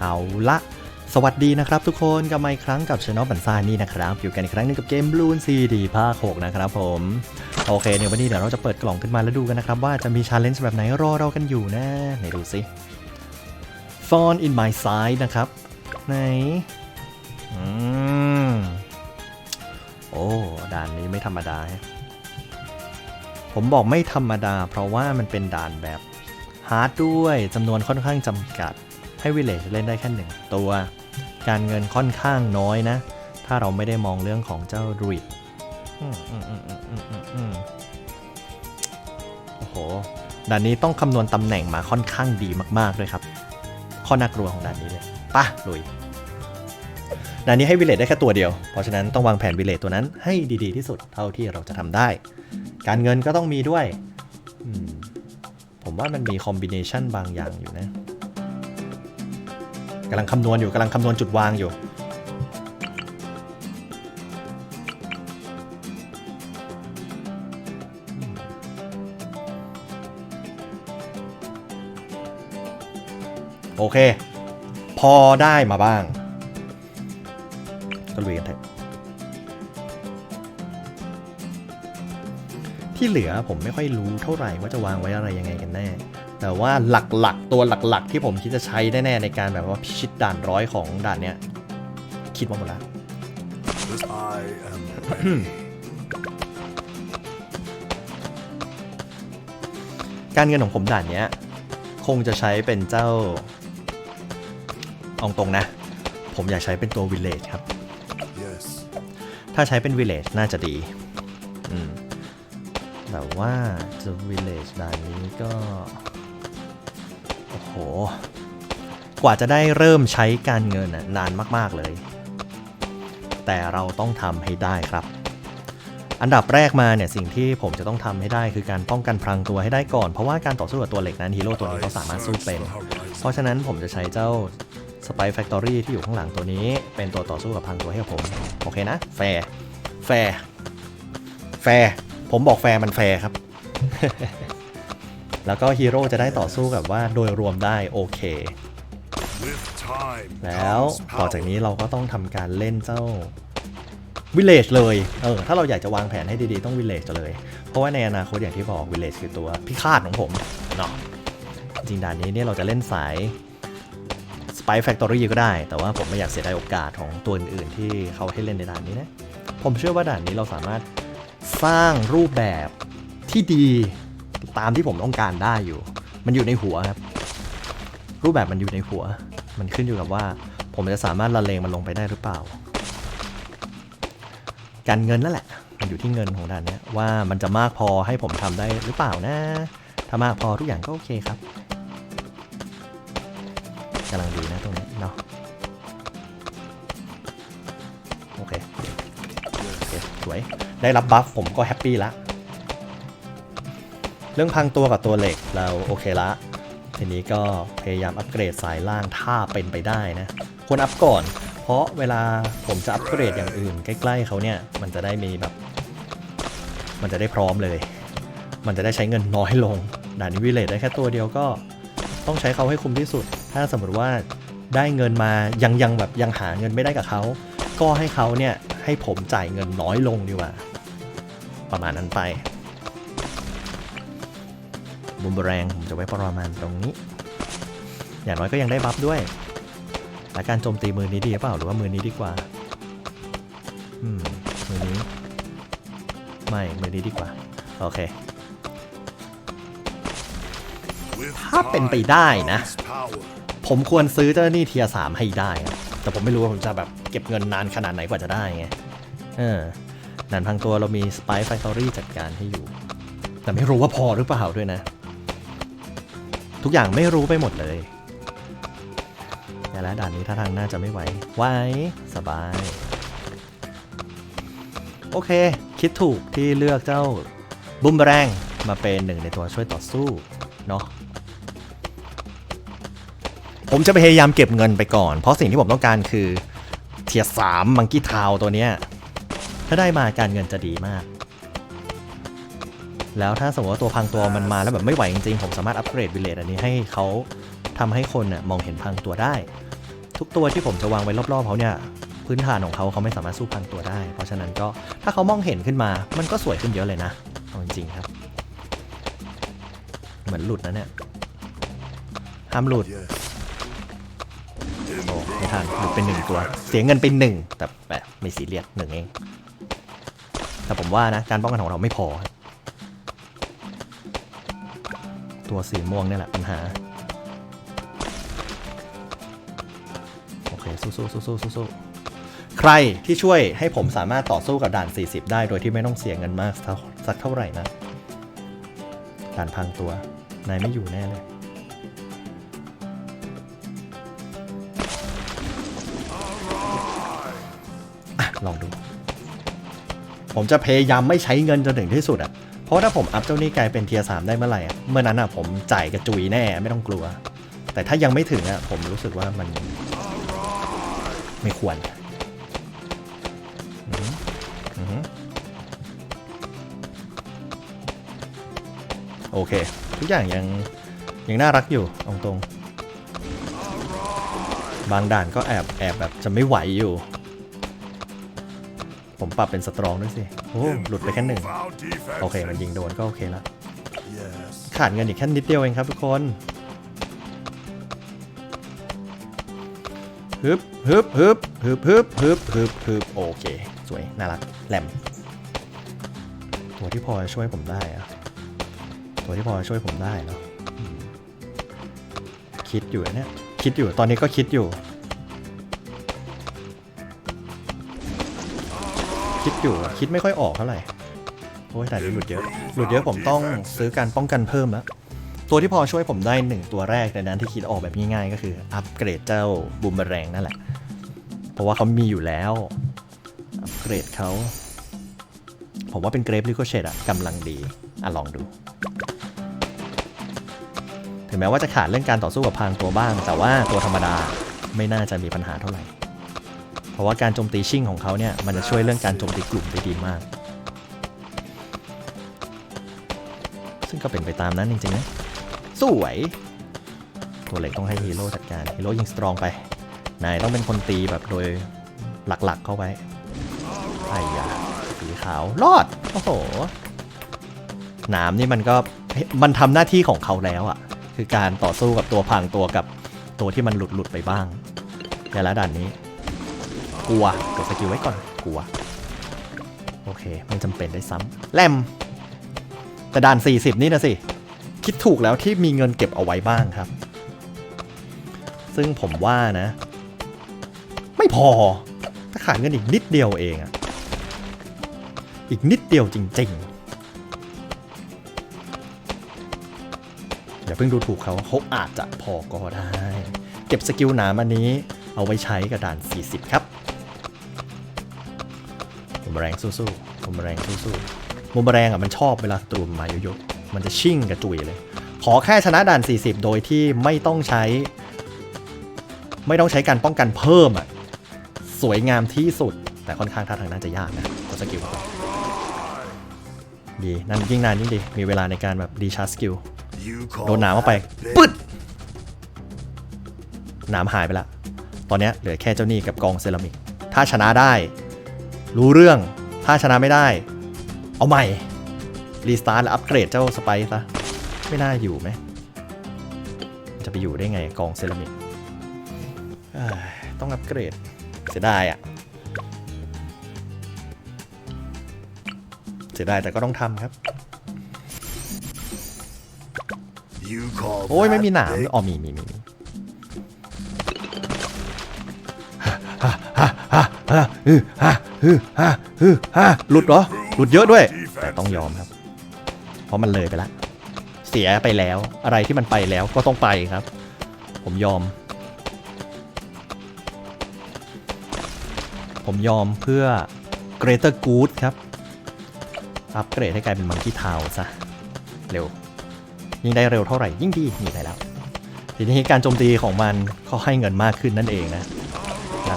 เอาละสวัสดีนะครับทุกคนกลับมาอีกครั้งกับช anel บันซานี่นะครับ อยู่กันอีกครั้งหนึงกับเกม Blue CD ภาค6นะครับผมโอเคเดี๋ยววันนี้เดี๋ยวเราจะเปิดกล่องขึ้นมาแล้วดูกันนะครับว่าจะมีชาเลนจ์แบบไหนรอเรากันอยู่นะไหนดูสิ f o n in my side นะครับไหนอืมโอ้ด่านนี้ไม่ธรรมดาผมบอกไม่ธรรมดา เพราะว่ามันเป็นด่านแบบฮาร์ดด้วยจำนวนค่อนข้างจำกัด ให้วิเลจเล่นได้แค่หนึ่งตัว การเงินค่อนข้างน้อยนะ ถ้าเราไม่ได้มองเรื่องของเจ้าริดโอ้โหด่านนี้ต้องคำนวณตำแหน่งมาค่อนข้างดีมากๆด้วยครับ ข้อน่ากลัวของด่านนี้เลยป่ะลุยด่านนี้ให้วิเลจได้แค่ตัวเดียว เพราะฉะนั้นต้องวางแผนวิเลจตัวนั้นให้ดีๆที่สุดเท่าที่เราจะทำได้ การเงินก็ต้องมีด้วย ผมว่ามันมีคอมบิเนชันบางอย่างอยู่นะ กำลังคำนวณอยู่กำลังคำนวณจุดวางอยู่ โอเค พอได้มาบ้าง ก็ลุยกันเถอะที่เหลือผมไม่ค่อยรู้เท่าไหร่ว่าจะวางไว้อะไรยังไงกันแน่ แต่ว่าหลักๆ ตัวหลักๆ ที่ผมคิดจะใช้แน่ๆในการแบบว่าพิชิตด่านร้อยของด่านเนี้ย คิดมาหมดแล้ว I am ready. การเงินของผมด่านเนี้ย คงจะใช้เป็นเจ้าเอาตรงนะ ผมอยากใช้เป็นตัว village ครับ yes. ถ้าใช้เป็น village น่าจะดีอืมแต่ว่าจะ village ด่านนี้ก็โอ้โห กว่าจะได้เริ่มใช้การเงินน่ะนานมาก ๆ เลย แต่เราต้องทำให้ได้ครับ อันดับแรกมาเนี่ยสิ่งที่ผมจะต้องทำให้ได้คือการป้องกันพลังตัวให้ได้ก่อน เพราะว่าการต่อสู้กับตัวเหล็กนั้นฮีโร่ตัวนี้เขาสามารถสู้เป็น เพราะฉะนั้นผมจะใช้เจ้า Spy Factory ที่อยู่ข้างหลังตัวนี้ เป็นตัวต่อสู้กับพังตัวให้ผมโอเคนะแฟร์แฟร์แฟร์ผมบอกแฟร์มันแฟร์ครับ แล้วก็ฮีโร่จะได้ต่อสู้กับว่าโดยรวมได้โอเค With time แล้ว comes ต่อจาก power. นี้เราก็ต้องทำการเล่นเจ้า Village เลยเออถ้าเราอยากจะวางแผนให้ดีๆ ต้อง Village เลย เพราะว่าในอนาคตอย่างที่บอก Village คือตัวพิฆาตของผมเนาะจริงด่านนี้เนี่ยเราจะเล่นสาย Spy Factory ก็ได้ แต่ว่าผมไม่อยากเสียดายโอกาสของตัวอื่นๆ ที่เขาให้เล่นในด่านนี้นะ ผมเชื่อว่าด่านนี้เราสามารถสร้างรูปแบบที่ดี ตามที่ผมต้องการได้อยู่ มันอยู่ในหัวครับ รูปแบบมันอยู่ในหัว มันขึ้นอยู่กับว่า ผมจะสามารถละเลงมันลงไปได้หรือเปล่า การเงินนั่นแหละ มันอยู่ที่เงินของด่านเนี้ยว่ามันจะมากพอให้ผมทำได้หรือเปล่านะ ถ้ามากพอทุกอย่างก็โอเคครับกำลังดีนะตรงนี้เนาะโอเคโอเคสวยได้รับบัฟผมก็แฮปปี้ละ เรื่องพังตัวกับตัวเหล็กเราโอเคละ ทีนี้ก็พยายามอัปเกรดสายล่างถ้าเป็นไปได้นะ ควรอัพก่อน เพราะเวลาผมจะอัปเกรดอย่างอื่น ใกล้ๆเขาเนี่ยมันจะได้มีแบบ มันจะได้พร้อมเลย มันจะได้ใช้เงินน้อยลงด่านนี้วิเลตได้แค่ตัวเดียวก็ต้องใช้เขาให้คุ้มที่สุด ถ้าสมมติว่าได้เงินมายังยังแบบยังหาเงินไม่ได้กับเขาก็ให้เขาเนี่ยให้ผมจ่ายเงินน้อยลงดีกว่า ประมาณนั้นไป บุมแรงผมจะไว้ประมาณตรงนี้ อย่างน้อยก็ยังได้บัฟด้วย และการโจมตีมือนี้ดีเปล่าหรือว่ามือนี้ดีกว่า อืม มือนี้ ไม่ มือนี้ดีกว่า โอเค ถ้าเป็นไปได้นะ ผมควรซื้อเจ้าหนี้เทียสามให้ได้ แต่ผมไม่รู้ว่าผมจะแบบเก็บเงินนานขนาดไหนกว่าจะได้ไง เออด่านพังตัวเรามี Spy Factory จัดการให้อยู่ แต่ไม่รู้ว่าพอหรือเปล่าด้วยนะ ทุกอย่างไม่รู้ไปหมดเลยแต่แล้วด่านนี้ท่าทางน่าจะไม่ไหวไหวสบาย โอเค คิดถูกที่เลือกเจ้าบุมแรงมาเป็นหนึ่งในตัวช่วยต่อสู้เนาะผมจะพยายามเก็บเงินไปก่อน เพราะสิ่งที่ผมต้องการคือเทียสามมังกี้ทาวตัวเนี้ยถ้าได้มาการเงินจะดีมาก แล้วถ้าสมมติว่าตัวพังตัวมันมาแล้วแบบไม่ไหวจริงๆ ผมสามารถอัปเกรดวิลเลจอันนี้ให้เขาทำให้คนน่ะมองเห็นพังตัวได้ ทุกตัวที่ผมจะวางไว้รอบๆเขาเนี่ยพื้นฐานของเขาเขาไม่สามารถสู้พันตัวได้ เพราะฉะนั้นก็ถ้าเขามองเห็นขึ้นมา มันก็สวยขึ้นเยอะเลยนะเอาจริงๆครับ เหมือนหลุดนะเนี่ยห้ามหลุดโอ้ไม่ทันหลุดเป็นหนึ่งตัว เสียเงินเป็นหนึ่งแต่แบบไม่สีเรียสหนึ่งเอง แต่ผมว่านะการป้องกันของเราไม่พอ ตัวสีม่วงนี่แหละปัญหา โอเค สู้ๆสู้ๆสู้ๆใครที่ช่วยให้ผมสามารถต่อสู้กับด่าน 40 ได้โดยที่ไม่ต้องเสียเงินมากสักเท่าไหร่นะ ด่านพังตัว นายไม่อยู่แน่เลยลองดู ผมจะพยายามไม่ใช้เงินจนถึงที่สุดอะ เพราะถ้าผมอัพเจ้านี่กลายเป็นเทียร์สามได้เมื่อไหร่เมื่อนั้นอะผมจ่ายกระจุยแน่ไม่ต้องกลัว แต่ถ้ายังไม่ถึงอะผมรู้สึกว่ามันไม่ควรโอเค ทุกอย่างยังยังน่ารักอยู่ตรงตรงๆบางด่านก็แอบแอบแบบจะไม่ไหวอยู่ ผมปรับเป็นสตรองด้วยสิ โอ้ หลุดไปแค่หนึ่ง โอเค มันยิงโดนก็โอเคละ ขาดเงินอีกแค่นิดเดียวเองครับทุกคน ฮึบ ฮึบ ฮึบ ฮึบ ฮึบ ฮึบ ฮึบ ฮึบ โอเค สวย น่ารัก แหลม ตัวที่พอจะช่วยผมได้อะตัวที่พอจะช่วยผมได้เนาะ คิดอยู่เนี่ย คิดอยู่ ตอนนี้ก็คิดอยู่ คิดอยู่คิดไม่ค่อยออกเท่าไหร่โอ้ยแต่หลุดเยอะหลุดเยอะผมต้องซื้อการป้องกันเพิ่มแล้วตัวที่พอช่วยผมได้หนึ่งตัวแรกในนั้นที่คิดออกแบบง่ายๆก็คืออัปเกรดเจ้าบูมเมอแรงนั่นแหละ เพราะว่าเขามีอยู่แล้วอัปเกรดเขาผมว่าเป็นเกรฟลิโกเชตอะกำลังดีอะลองดู ถึงแม้ว่าจะขาดเรื่องการต่อสู้กับพางตัวบ้าง แต่ว่าตัวธรรมดาไม่น่าจะมีปัญหาเท่าไหร่ เพราะว่าการโจมตีชิ่งของเขาเนี่ยมันจะช่วยเรื่องการโจมตีกลุ่มได้ดีมาก ซึ่งก็เป็นไปตามนั้นจริงๆนะสวย ตัวเล็กต้องให้ฮีโร่จัดการฮีโร่ยิงสตรองไปนายต้องเป็นคนตีแบบโดยหลักๆเข้าไว้ไอ้ยาสีขาวรอดโอ้โหหนามนี่มันก็มันทำหน้าที่ของเขาแล้วอะ่ะ คือการต่อสู้กับตัวพังตัวกับตัวที่มันหลุดหลุดไปบ้างแต่ละด่านนี้ กลัวกดสกิลไว้ก่อนกลัว โอเค ไม่จำเป็นได้ซ้ำแลมแต่ด่าน 40 นี่นะสิ คิดถูกแล้วที่มีเงินเก็บเอาไว้บ้างครับ ซึ่งผมว่านะ ไม่พอ ถ้าขาดเงินอีกนิดเดียวเองอะอีกนิดเดียวจริง ๆอย่าเพิ่งดูถูกเขาเขาอาจจะพอก็ได้ เก็บสกิลหนามอันนี้เอาไว้ใช้กับด่าน 40 ครับ แรงสู้ๆผมแรงสู้ๆมุมแรงอะมันชอบเวลาศัตรูมมาเยอะๆมันจะชิ่งกระจุยเลย ขอแค่ชนะด่าน 40 โดยที่ไม่ต้องใช้ ไม่ต้องใช้การป้องกันเพิ่มอะสวยงามที่สุด แต่ค่อนข้างท่าทางน่าจะยากนะตัวสกิลดีนั่นยิ่งนานยิ่งดี มีเวลาในการแบบดีชาร์จสกิลโดนหนามเข้าไปปึ๊ดหนามหายไปละ ตอนนี้เหลือแค่เจ้านี่กับกองเซรามิก ถ้าชนะได้ รู้เรื่องถ้าชนะไม่ได้ เอาใหม่ รีสตาร์ทแล้วอัปเกรดเจ้าสไปซ์ซะ ไม่น่าอยู่ไหม จะไปอยู่ได้ไงกองเซรามิกเอ้ยต้องอัปเกรดเสียดายอะ่ะเสียดายแต่ก็ต้องทำครับ You call โอ้ยไม่มีหนาม that big? อ๋อมีมีมีมีฮ่าฮ่าฮ่าฮ่า ฮึฮ่าฮึฮ่าหลุดเหรอ หลุดเยอะด้วย แต่ต้องยอมครับ เพราะมันเลยไปล้วเสียไปแล้ว อะไรที่มันไปแล้วก็ต้องไปครับ ผมยอม ผมยอมเพื่อ Greater Good ครับ อัปเกรดให้กลายเป็นมังคีเทาซะ เร็ว ยิ่งได้เร็วเท่าไหร่ยิ่งดี นี่ได้แล้ว ทีนี้การโจมตีของมันเขาให้เงินมากขึ้นนั่นเองนะ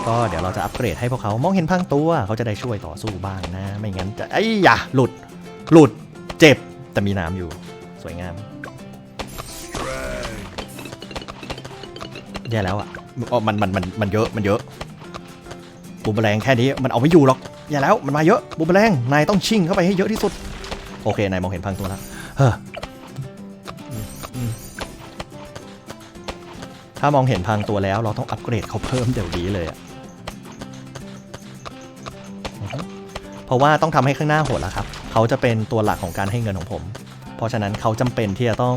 ก็เดี๋ยวเราจะอัปเกรดให้พวกเขามองเห็นพังตัวเขาจะได้ช่วยต่อสู้บ้างนะ ไม่งั้นจะไอ้ยะหลุด หลุดเจ็บ แต่มีน้ำอยู่ สวยงามแย่แล้วอะอ๋อมันมันมันมันเยอะมันเยอะบูมแมลงแค่นี้มันเอาไม่อยู่หรอกอย่าแล้วมันมาเยอะบูมแมลงนายต้องชิ่งเข้าไปให้เยอะที่สุด โอเคนายมองเห็นพังตัวแล้วเฮ้อถ้ามองเห็นพังตัวแล้วเราต้องอัปเกรดเขาเพิ่มเดี๋ยวนี้เลยอะ เพราะว่าต้องทำให้ข้างหน้าโหดแล้วครับ เขาจะเป็นตัวหลักของการให้เงินของผม เพราะฉะนั้นเขาจำเป็นที่จะต้อง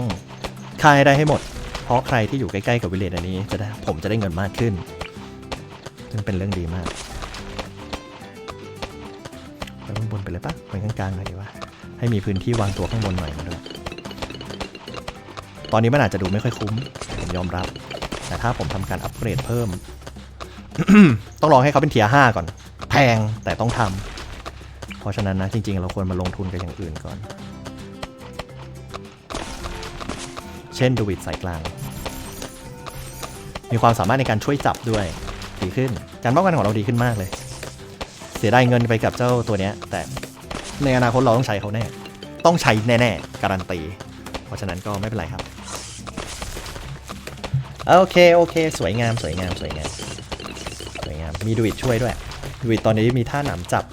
ฆ่าให้ได้ให้หมด เพราะใครที่อยู่ใกล้ๆกับวิลเลจอันนี้จะได้ผมจะได้เงินมากขึ้น ซึ่งเป็นเรื่องดีมากไปข้างบนไปเลยปะไปข้างกลางหน่อยดีวะให้มีพื้นที่วางตัวข้างบนหน่อยมาด้วยตอนนี้มันอาจจะดูไม่ค่อยคุ้ม ผมยอมรับ แต่ถ้าผมทำการอัปเกรดเพิ่ม ต้องรองให้เขาเป็นเทียห้าก่อน แพงแต่ต้องทำ เพราะฉะนั้นนะจริง ๆ เราควรมาลงทุนกับอย่างอื่นก่อน เช่นดูวิดสายกลาง มีความสามารถในการช่วยจับด้วยดีขึ้น การป้องกันของเราดีขึ้นมากเลย เสียดายเงินไปกับเจ้าตัวเนี้ย แต่ในอนาคตเราต้องใช้เขาแน่ ต้องใช้แน่ๆ การันตี เพราะฉะนั้นก็ไม่เป็นไรครับ โอเคโอเค สวยงามสวยงามสวยงามสวยงาม มีดูอิดช่วยด้วยดูอิดตอนนี้มีท่าหนามจับ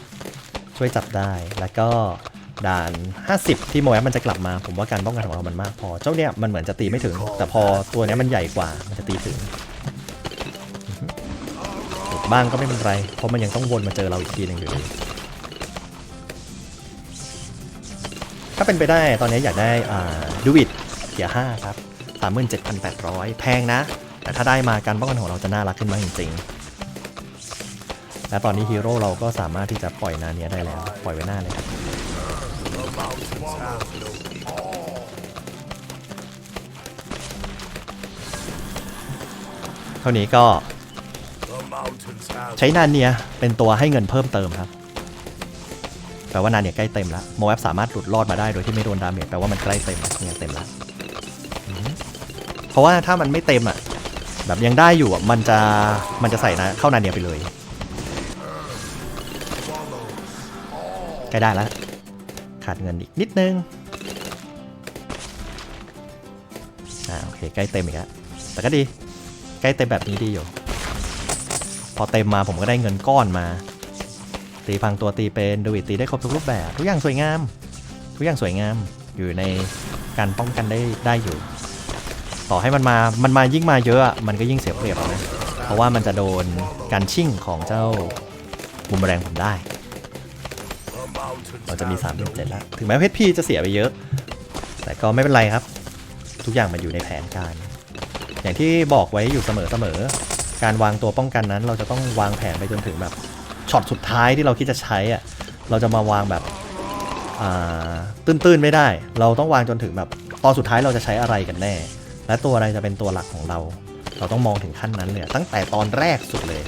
ช่วยจับได้ แล้วก็ด่าน 50 ที่โมแอมันจะกลับมา ผมว่าการป้องกันของเรามันมากพอ เจ้าเนี้ยมันเหมือนจะตีไม่ถึง แต่พอตัวเนี้ยมันใหญ่กว่า มันจะตีถึงบ้างก็ไม่เป็นไร เพราะมันยังต้องวนมาเจอเราอีกทีหนึ่งอยู่ดี ถ้าเป็นไปได้ตอนนี้อยากได้อ่าดูวิดเกียร์ห้าครับสามหมื่นเจ็ดพันแปดร้อยแพงนะ แต่ถ้าได้มาการป้องกันของเราจะน่ารักขึ้นมากจริงๆ และตอนนี้ฮีโร่เราก็สามารถที่จะปล่อยนาเนียได้แล้ว ปล่อยไว้หน้าเลยครับเท่านี้ก็ใช้นาเนียเป็นตัวให้เงินเพิ่มเติมครับ แปลว่านาเนียใกล้เต็มแล้วโมแอฟสามารถหลุดรอดมาได้โดยที่ไม่โดนดาเมจแปลว่ามันใกล้เต็มแล้วเนี่ยเต็มแล้วเพราะว่าถ้ามันไม่เต็มอะแบบยังได้อยู่อะมันจะมันจะใส่นะเข้านาเนียไปเลย ใกล้ได้แล้ว ขาดเงินอีกนิดนึง อ่าโอเคใกล้เต็มอีกแล้ว แต่ก็ดี ใกล้เต็มแบบนี้ดีอยู่ พอเต็มมาผมก็ได้เงินก้อนมา ตีพังตัวตีเป็นดูวิตีได้ครบทุกรูปแบบ ทุกอย่างสวยงาม ทุกอย่างสวยงามอยู่ในการป้องกันได้ได้อยู่ ต่อให้มันมา มันมายิ่งมาเยอะอะมันก็ยิ่งเสียเปรียบนะ เพราะว่ามันจะโดนการชิ่งของเจ้าบุมแรงผมได้ เราจะมี have 3 no 1 7แล้ว ถึงแม้เพชรพีจะเสียไปเยอะ แต่ก็ไม่เป็นไรครับ ทุกอย่างมันอยู่ในแผนการ อย่างที่บอกไว้อยู่เสมอเสมอการวางตัวป้องกันนั้น เราจะต้องวางแผนไปจนถึงแบบช็อตสุดท้ายที่เราคิดจะใช้อะเราจะมาวางแบบอ่าตื้นๆไม่ได้ เราต้องวางจนถึงแบบตอนสุดท้ายเราจะใช้อะไรกันแน่ และตัวอะไรจะเป็นตัวหลักของเรา เราต้องมองถึงขั้นนั้นเลยอะตั้งแต่ตอนแรกสุดเลย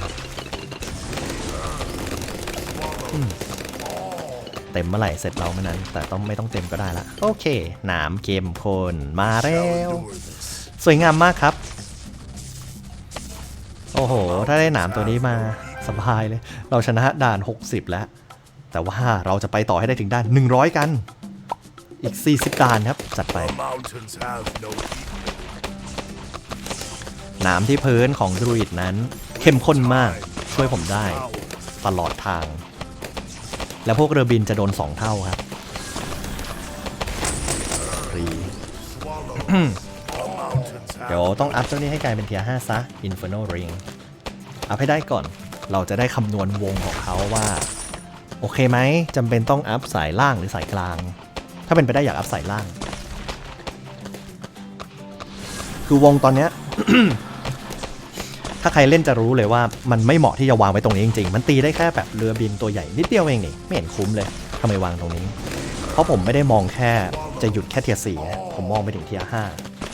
เต็มเมื่อไหร่เสร็จเราเมื่อนั้น แต่ต้องไม่ต้องเต็มก็ได้ละ โอเค หนามเกมคนมาแล้ว สวยงามมากครับ โอ้โห ถ้าได้หนามตัวนี้มาสบายเลย เราชนะด่าน 60 แล้ว แต่ว่าเราจะไปต่อให้ได้ถึงด่าน 100 กัน อีก 40 ด่านครับ จัดไปหนามที่พื้นของดรูอิดนั้น เข้มข้นมากช่วยผมได้ ตลอดทาง แล้วพวกเรือบินจะโดน 2 เท่าครับฟรี Swallow. the mountains เดี๋ยว have ต้องอัพเจ้านี้ให้กลายเป็นเทียร์5ซะ Inferno Ring อัพให้ได้ก่อน เราจะได้คำนวณวงของเขาว่า โอเคไหมจำเป็นต้องอัพสายล่างหรือสายกลาง ถ้าเป็นไปได้อยากอัพสายล่าง คือวงตอนเนี้ย ถ้าใครเล่นจะรู้เลยว่ามันไม่เหมาะที่จะวางไว้ตรงนี้จริงๆ มันตีได้แค่แบบเรือบินตัวใหญ่นิดเดียวเองนี่ไม่เห็นคุ้มเลยทำไมวางตรงนี้ เพราะผมไม่ได้มองแค่จะหยุดแค่เทียร์สี่ผมมองไปถึงเทียร์ห้า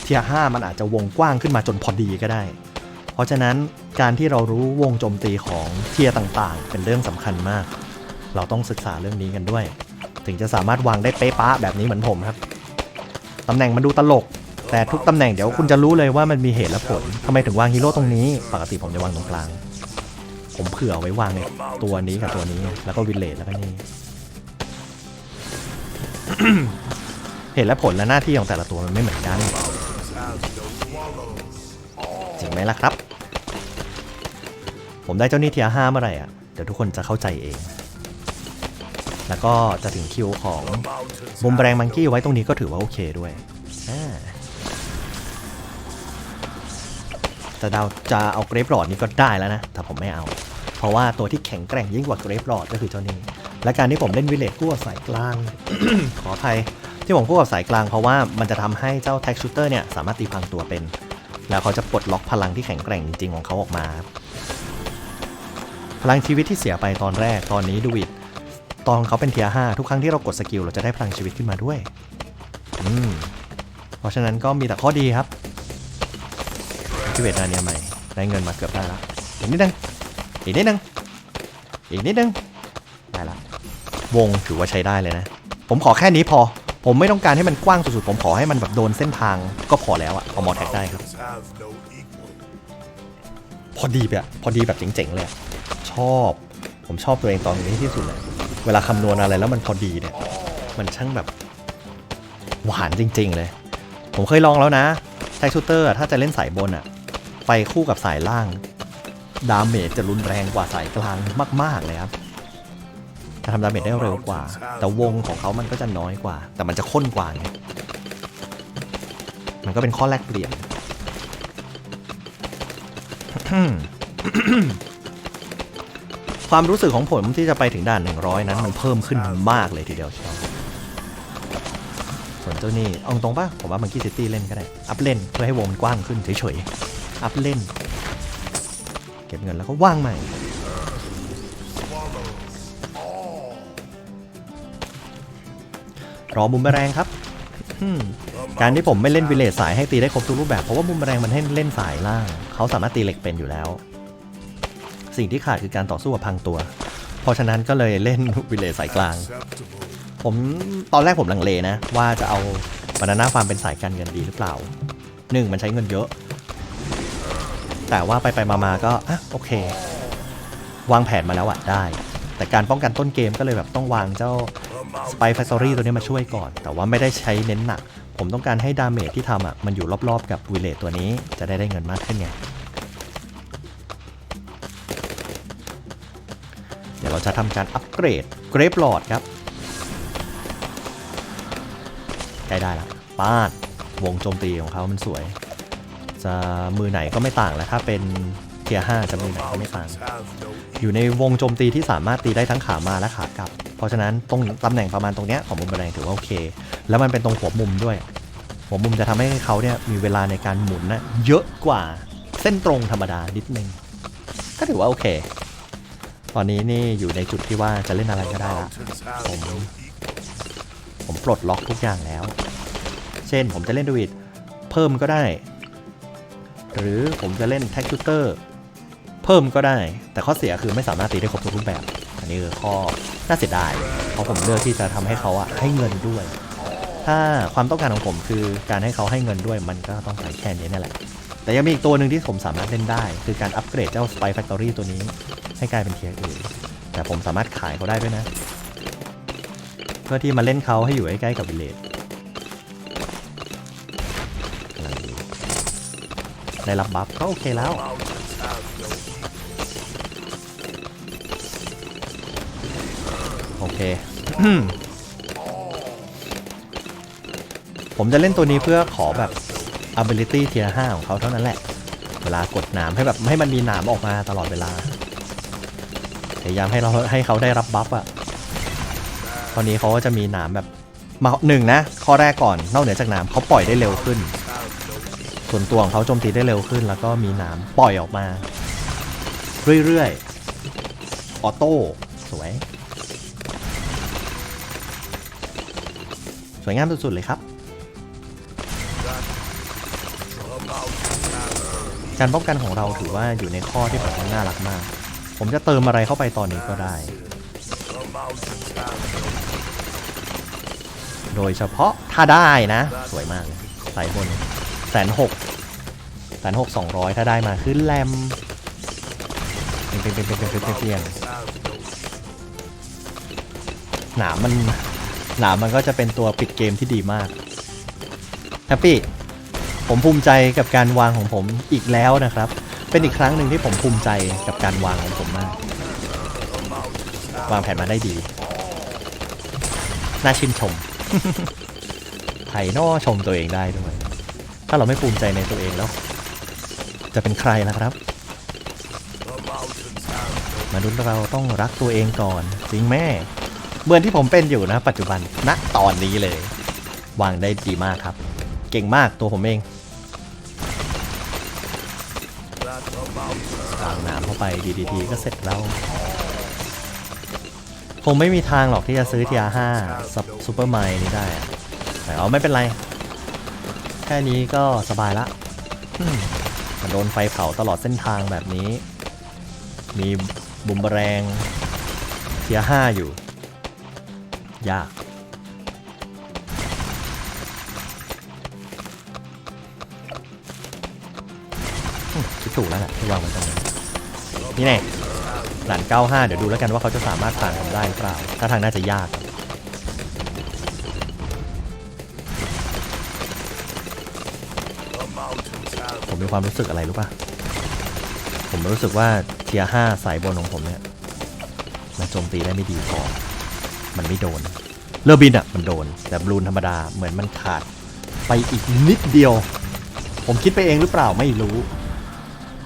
เทียร์ห้ามันอาจจะวงกว้างขึ้นมาจนพอดีก็ได้ เพราะฉะนั้นการที่เรารู้วงโจมตีของเทียร์ต่างๆ เป็นเรื่องสำคัญมาก เราต้องศึกษาเรื่องนี้กันด้วย ถึงจะสามารถวางได้เป๊ะป๊ะแบบนี้เหมือนผมครับตำแหน่งมันดูตลก แต่ทุกตำแหน่งเดี๋ยวคุณจะรู้เลยว่ามันมีเหตุและผลทำไมถึงวางฮีโร่ตรงนี้ ปกติผมจะวางตรงกลาง ผมเผื่อไว้วางในตัวนี้กับตัวนี้แล้วก็วิลเลจแล้วก็นี่เหตุและผลและหน้าที่ของแต่ละตัวมันไม่เหมือนกันจริงไหมล่ะครับ ผมได้เจ้านี้เทียห้าเมื่อไหร่อะเดี๋ยวทุกคนจะเข้าใจเอง แล้วก็จะถึงคิวของ The mountains มุมแบรงมังกี้ไว้ตรงนี้ก็ถือว่าโอเคด้วยอ่า แต่ดาวจะเอาเกรฟหลอดนี้ก็ได้แล้วนะ แต่ผมไม่เอา เพราะว่าตัวที่แข็งแกร่งยิ่งกว่าเกรฟหลอดก็คือเจ้านี้ และการที่ผมเล่นวิเลจกู้กับสายกลาง ขออภัยที่ผมกู้กับสายกลางเพราะว่ามันจะทำให้เจ้าแท็กชูเตอร์เนี่ยสามารถตีพังตัวเป็น แล้วเขาจะปลดล็อกพลังที่แข็งแกร่งจริงๆของเขาออกมา พลังชีวิตที่เสียไปตอนแรกตอนนี้ดูอิดตอนเขาเป็นเทียห้าทุกครั้งที่เรากดสกิลเราจะได้พลังชีวิตขึ้นมาด้วย อืม เพราะฉะนั้นก็มีแต่ข้อดีครับ ที่เวทนาเนียใหม่ได้เงินมาเกือบได้ละอีกนิดนึงอีกนิดนึงอีกนิดนึงได้ละวงถือว่าใช้ได้เลยนะ ผมขอแค่นี้พอ ผมไม่ต้องการให้มันกว้างสุดๆ ผมขอให้มันแบบโดนเส้นทางก็พอแล้วอะพอมอแท็กได้ครับ พอดีแบบพอดีแบบเจ๋งๆเลย ชอบ ผมชอบตัวเองตอนนี้ที่สุดเลยเวลาคำนวณอะไรแล้วมันพอดีเนี่ย มันช่างแบบ หวานจริง ๆ เลย ผมเคยลองแล้วนะแท็กชูเตอร์ถ้าจะเล่นสายบนอะ ไปคู่กับสายล่าง ดาเมจจะรุนแรงกว่าสายกลางมาก ๆ เลยครับ จะทำดาเมจได้เร็วกว่า แต่วงของเขามันก็จะน้อยกว่า แต่มันจะข้นกว่าไงมันก็เป็นข้อแลกเปลี่ยนความรู้สึกของผมที่จะไปถึงด่าน 100 นั้นมันเพิ่มขึ้นมากเลยทีเดียวเชียวส่วนเจ้านี่เอาตรงป่ะ ผมว่ามังกี้ซิตี้เล่นก็ได้ อัพเล่นเพื่อให้วงมันกว้างขึ้นเฉยๆ อัพเล่น เก็บเงินแล้วก็ว่างใหม่ รอมุมแมลงครับ การที่ผมไม่เล่นวิเลจสายให้ตีได้ครบทุกรูปแบบเพราะว่ามุมแรงมันให้เล่นสายล่าง เขาสามารถตีเหล็กเป็นอยู่แล้ว สิ่งที่ขาดคือการต่อสู้กับพังตัว เพราะฉะนั้นก็เลยเล่นวิเลจสายกลาง ผมตอนแรกผมลังเลนะ ว่าจะเอาบานาน่าฟาร์มเป็นสายการเงินดีหรือเปล่าหนึ่งมันใช้เงินเยอะ แต่ว่าไปไปมาๆก็อะโอเค วางแผนมาแล้วอะได้ แต่การป้องกันต้นเกมก็เลยแบบต้องวางเจ้าสไป mountains แฟอรี่ตัวนี้มาช่วยก่อน แต่ว่าไม่ได้ใช้เน้นหนัก ผมต้องการให้ดาเมจที่ทำอะมันอยู่รอบๆ กับวิเลตตัวนี้จะได้ได้เงินมากขึ้นไงเดี๋ยวเราจะทำการอัปเกรดเกรฟหลอดครับใกล้ได้ละป้าดวงโจมตีของเขามันสวย จะมือไหนก็ไม่ต่างแล้วถ้าเป็นเทียห้าจะมือไหนก็ไม่ต่าง อยู่ในวงโจมตีที่สามารถตีได้ทั้งขามาและขากลับ เพราะฉะนั้นตรงตำแหน่งประมาณตรงเนี้ยของมุมแมลงถือว่าโอเค แล้วมันเป็นตรงหัวมุมด้วย หัวมุมจะทำให้เขาเนี่ยมีเวลาในการหมุนนะเยอะกว่าเส้นตรงธรรมดานิดนึงก็ถือว่าโอเค ตอนนี้นี่อยู่ในจุดที่ว่าจะเล่นอะไรก็ได้ละ mountains have no equal. ผมปลดล็อกทุกอย่างแล้ว เช่นผมจะเล่นดวิดเพิ่มก็ได้ หรือผมจะเล่นแท็กชูเตอร์เพิ่มก็ได้ แต่ข้อเสียคือไม่สามารถตีได้ครบทุกรูปแบบ อันนี้คือข้อน่าเสียดาย เพราะผมเลือกที่จะทำให้เขาอะให้เงินด้วย ถ้าความต้องการของผมคือการให้เขาให้เงินด้วยมันก็ต้องใช้แค่นี้นั่แหละ แต่ยังมีอีกตัวหนึ่งที่ผมสามารถเล่นได้ คือการอัปเกรดเจ้า Spy Factory ตัวนี้ ให้กลายเป็นเทียร์อื่น แต่ผมสามารถขายเขาได้ด้วยนะ เพื่อที่มาเล่นเขาให้อยู่ใกล้กับวิลเลจ ได้รับบัฟก็โอเคแล้ว โอเค ผมจะเล่นตัวนี้เพื่อขอแบบ ability เทียร์5ของเขาเท่านั้นแหละ เวลากดหนามให้แบบให้มันมีหนามออกมาตลอดเวลา พยายามให้เราให้เขาได้รับบัฟอะตอนนี้เขาก็จะมีหนามแบบมาหนึ่งนะ ข้อแรกก่อน นอกเหนือจากหนามเขาปล่อยได้เร็วขึ้น ส่วนตัวของเขาโจมตีได้เร็วขึ้น แล้วก็มีหนามปล่อยออกมา เรื่อยๆ ออโต้สวย สวยงามสุดๆเลยครับการป้องกันของเราถือว่าอยู่ในข้อที่แบบน่ารักมาก ผมจะเติมอะไรเข้าไปตอนนี้ก็ได้ โดยเฉพาะถ้าได้นะ สวยมากเลยสายบน แสนหกแสนหกสองร้อยถ้าได้มาขึ้นแรมเพียงเพียงเพียงเพียงเพียงเพียงเพียง have no หนามมันหนามมันก็จะเป็นตัวปิดเกมที่ดีมากแฮปปี้ผมภูมิใจกับการวางของผมอีกแล้วนะครับ เป็นอีกครั้งหนึ่งที่ผมภูมิใจกับการวางของผมมาก วางแผนมาได้ดี น่าชื่นชมไผ่นอชมตัวเองได้ด้วย ถ้าเราไม่ภูมิใจในตัวเองแล้ว จะเป็นใครล่ะครับ มนุษย์เราต้องรักตัวเองก่อน จริงแม่เหมือนที่ผมเป็นอยู่นะปัจจุบันณตอนนี้เลย วางได้ดีมากครับ เก่งมากตัวผมเองวางน้ำเข้าไปดีๆก็เสร็จแล้วคงไม่มีทางหรอกที่จะซื้อทีอาห้าซูเปอร์ไมล์นี้ได้อะแต่เอาไม่เป็นไร ค่นี้ก็สบายละอืมมันโดนไฟเผาตลอดเส้นทางแบบนี้ มีบุมเบอแรงเทียห้าอยู่ ยากอืมคิดถูกแล้วแหละที่วางไว้ตรงนี้นี่แน่หลาน 95 เดี๋ยวดูแล้วกันว่าเขาจะสามารถผ่านผมได้หรือเปล่า ถ้าทางน่าจะยาก the ผมมีความรู้สึกอะไรรู้ป่ะ ผมรู้สึกว่าเทียห้าสายบนของผมเนี่ยมันโจมตีได้ไม่ดีพอ มันไม่โดนเลอบินอะมันโดน แต่บลูนธรรมดาเหมือนมันขาด ไปอีกนิดเดียว ผมคิดไปเองหรือเปล่าไม่รู้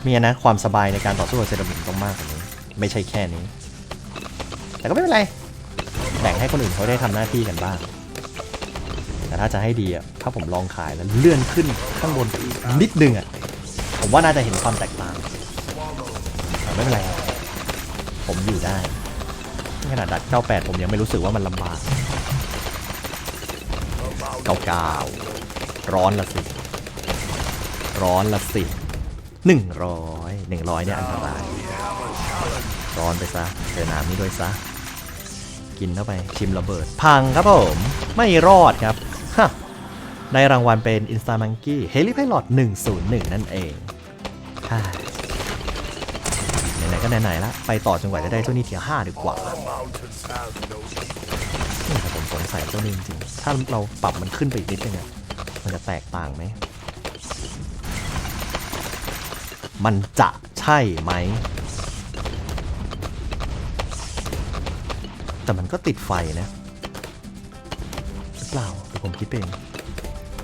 มีนะความสบายในการต่อสู้กับเซรามิกต้องมากกว่านี้ ไม่ใช่แค่นี้ แต่ก็ไม่เป็นไร แบ่งให้คนอื่นเขาได้ทำหน้าที่กันบ้าง แต่ถ้าจะให้ดีอะถ้าผมลองขายแล้วเลื่อนขึ้นข้างบนไปอีกนิดนึงอะผมว่าน่าจะเห็นความแตกต่างแต่ไม่เป็นไรผมอยู่ได้ขนาดดัด98 ผมยังไม่รู้สึกว่ามันลำบาก99ร้อนละสิ ร้อนละสิหนึ่งร้อยหนึ่งร้อยเนี่ยอันตรายร้อนไปซะเจอน้ำนี้ด้วยซะ กินเข้าไปชิมระเบิด พังครับผม ไม่รอดครับ ฮะในรางวัลเป็น Insta Monkey Helipilot 101 นั่นเองฮ่าไหนๆก็ไหนๆละ ไปต่อจนกว่าจะได้เจ้านี่เทียห้าดีกว่านี่แต่ผมสงสัยเจ้านี่จริงๆถ้าเราปรับมันขึ้นไปอีกนิดนึงอะมันจะแตกต่างไหม มันจะใช่ไหม แต่มันก็ติดไฟนะ เปล่าหรือผมคิดเอง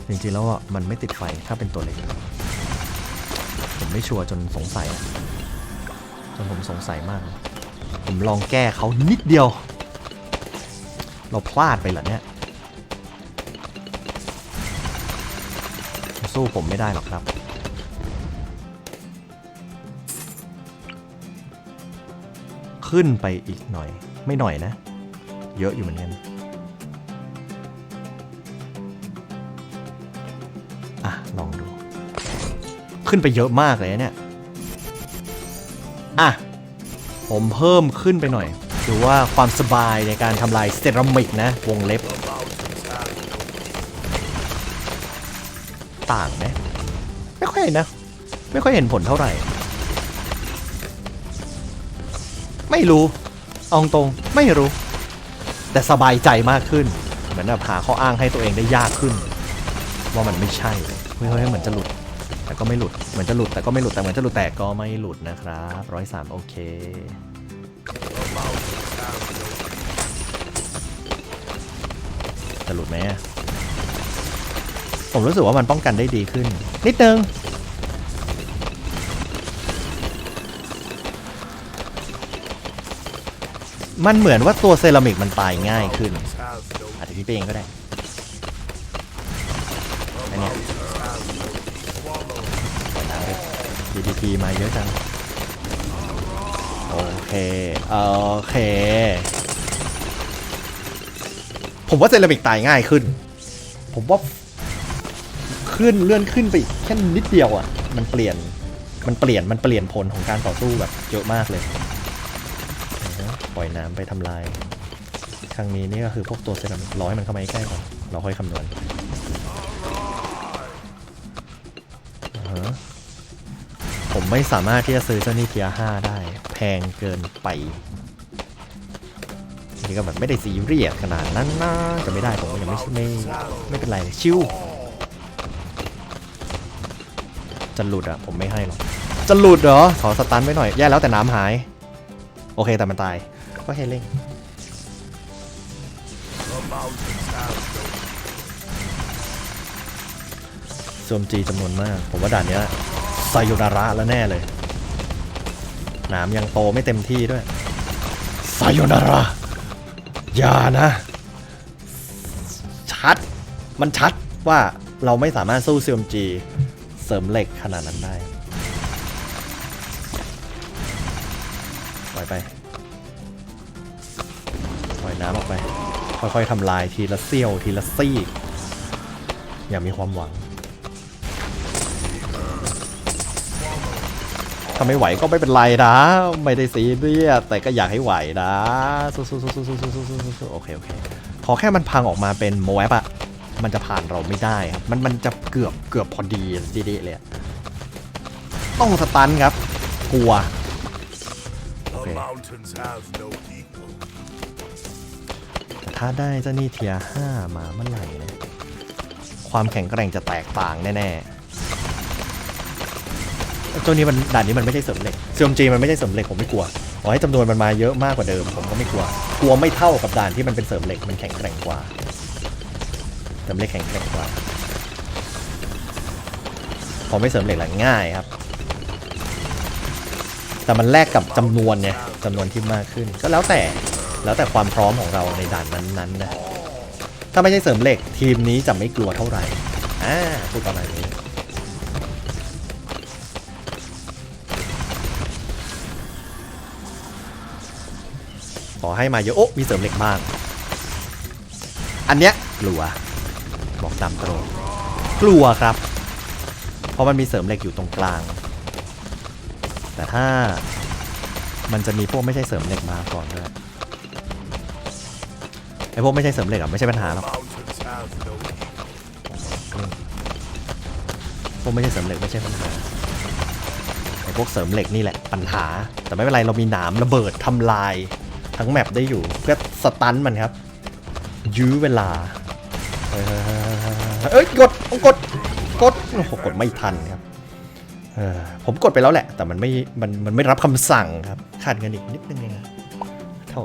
จริงๆแล้วอะมันไม่ติดไฟถ้าเป็นตัวเล็ก ผมไม่ชัวร์จนสงสัยจนผมสงสัยมาก ผมลองแก้เขานิดเดียว เราพลาดไปเหรอเนี่ยสู้ผมไม่ได้หรอกครับขึ้นไปอีกหน่อย ไม่หน่อยนะ เยอะอยู่เหมือนกัน ลองดู ขึ้นไปเยอะมากเลยเนี่ย อะ ผมเพิ่มขึ้นไปหน่อยดูว่าความสบายในการทำลายเซรามิกนะ วงเล็บ ต่างไหมไม่ค่อยนะ ไม่ค่อยเห็นผลเท่าไหร่ ไม่รู้เอาตรงไม่รู้ แต่สบายใจมากขึ้น เหมือนแบบหาข้ออ้างให้ตัวเองได้ยากขึ้น ว่ามันไม่ใช่ เฮ้ยเฮ้ยเหมือนจะหลุด แต่ก็ไม่หลุด เหมือนจะหลุดแต่ก็ไม่หลุดแต่เหมือนจะหลุดแต่ก็ไม่หลุดนะครับร้อยสามโอเคจะหลุดไหมผมรู้สึกว่ามันป้องกันได้ดีขึ้น นิดนึงมันเหมือนว่าตัวเซรามิกมันตายง่ายขึ้น อาจจะคิดไปเองก็ได้อันนี้ยปล่อยน้ำไป DDP มาเยอะจัง โอเค โอเค ผมว่าเซรามิกตายง่ายขึ้น ผมว่าขึ้นเลื่อนขึ้นไปอีกแค่นิดเดียวอะ มันเปลี่ยน มันเปลี่ยน มันเปลี่ยนผลของการต่อสู้แบบเยอะมากเลย ปล่อยน้ำไปทำลาย ครั้งนี้นี่ก็คือพวกตัวเซรามิกรอให้มันเข้ามาใกล้ก่อน เราค่อยคำนวณ ไม่สามารถที่จะซื้อเจ้านี่เทียห้าได้ แพงเกินไปนี่ก็แบบไม่ได้ซีเรียสขนาดนั้นนะจะไม่ได้ผมยังไม่ไม่ไม่เป็นไรชิวจะหลุดอะผมไม่ให้หรอกจะหลุดเหรอขอสตันไว้หน่อยแย่แล้วแต่น้ำหาย โอเคแต่มันตายก็เฮเล่งโจมจีจำนวนมาก ผมว่าด่านเนี้ย ไซโยนาระแล้วแน่เลยหนามยังโตไม่เต็มที่ด้วยไซโยนาระอย่านะ ชัด มันชัดว่าเราไม่สามารถสู้ซีมจีเสริมเหล็กขนาดนั้นได้ปล่อยไปปล่อยน้ำออกไป ค่อยๆทำลายทีละเสี้ยวทีละซี่ อย่ามีความหวัง ถ้าไม่ไหวก็ไม่เป็นไรนะ ไม่ได้ซีเรียสแต่ก็อยากให้ไหวนะสู้ๆๆๆๆๆโอเคโอเคขอแค่มันพังออกมาเป็นโมแอปอะมันจะผ่านเราไม่ได้ครับ มันมันจะเกือบเกือบพอดีดีๆเลยต้องสตันครับ กลัว The mountains have no people. แต่ถ้าได้เจ้านี่เทียห้ามาเมื่อไหร่เนี่ยความแข็งแกร่งจะแตกต่างแน่ๆ ตัวนี้มันด่านนี้มันไม่ใช่เสริมเหล็กเซียมจีมันไม่ใช่เสริมเหล็กผมไม่กลัวขอให้จำนวนมันมาเยอะมากกว่าเดิมผมก็ไม่กลัว กลัวไม่เท่ากับด่านที่มันเป็นเสริมเหล็กมันแข็งแกร่งกว่าเสริมเหล็กแข็งแกร่งกว่าพอไม่เสริมเหล็กหละง่ายครับ แต่มันแลกกับจำนวนไงจำนวนที่มากขึ้น ก็แล้วแต่แล้วแต่ความพร้อมของเราในด่านนั้นๆนะถ้าไม่ใช่เสริมเหล็กทีมนี้จะไม่กลัวเท่าไหร่อ่าพูดประมาณนี้ ขอให้มาเยอะโอ้มีเสริมเหล็กบ้างอันเนี้ยกลัว บอกตามตรงกลัวครับ เพราะมันมีเสริมเหล็กอยู่ตรงกลาง แต่ถ้ามันจะมีพวกไม่ใช่เสริมเหล็กมาก่อนด้วยไอพวกไม่ใช่เสริมเหล็กอะไม่ใช่ปัญหาหรอกพวกไม่ใช่เสริมเหล็กไม่ใช่ปัญหาไอพวกเสริมเหล็กนี่แหละปัญหา แต่ไม่เป็นไรเรามีหนามระเบิดทำลาย ทั้งแมปได้อยู่เพื่อสตันมันครับ ยื้อเวลา เอ้ยกดต้องกดกดโอ้โหกดไม่ทันครับอผมกดไปแล้วแหละ แต่มันไม่มันมันไม่รับคำสั่งครับขาดเงินอีกนิดนึงเองอะโถ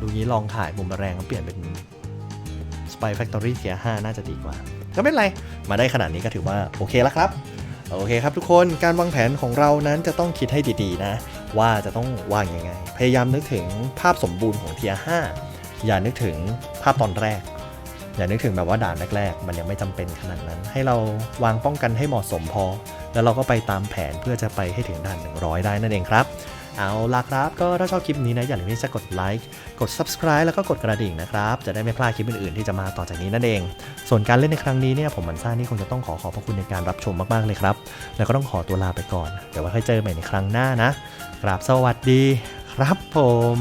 ดูงี้ลองถ่ายมุมแรงเปลี่ยนเป็น Spy Factory เทีย5น่าจะดีกว่า ก็ไม่เป็นไร มาได้ขนาดนี้ก็ถือว่า โอเคแล้วครับ โอเคครับทุกคนการวางแผนของเรานั้นจะต้องคิดให้ดีๆนะ ว่าจะต้องวางยังไง พยายามนึกถึงภาพสมบูรณ์ของเทีย5อย่านึกถึงภาพตอนแรก อย่านึกถึงแบบว่าด่านแรกๆ มันยังไม่จำเป็นขนาดนั้น ให้เราวางป้องกันให้เหมาะสมพอ แล้วเราก็ไปตามแผนเพื่อจะไปให้ถึงด่าน 100 ได้นั่นเองครับเอาล่ะครับ ก็ถ้าชอบคลิปนี้นะ อย่าลืมที่จะกดไลค์กด subscribe แล้วก็กดกระดิ่งนะครับ จะได้ไม่พลาดคลิปอื่นๆ ที่จะมาต่อจากนี้นั่นเอง ส่วนการเล่นในครั้งนี้เนี่ยผมมันซ่านี่คงจะต้องขอขอบพระคุณในการรับชมมากๆเลยครับ แล้วก็ต้องขอตัวลาไปก่อน เดี๋ยวไว้ค่อยเจอใหม่ในครั้งหน้านะ กราบสวัสดีครับผม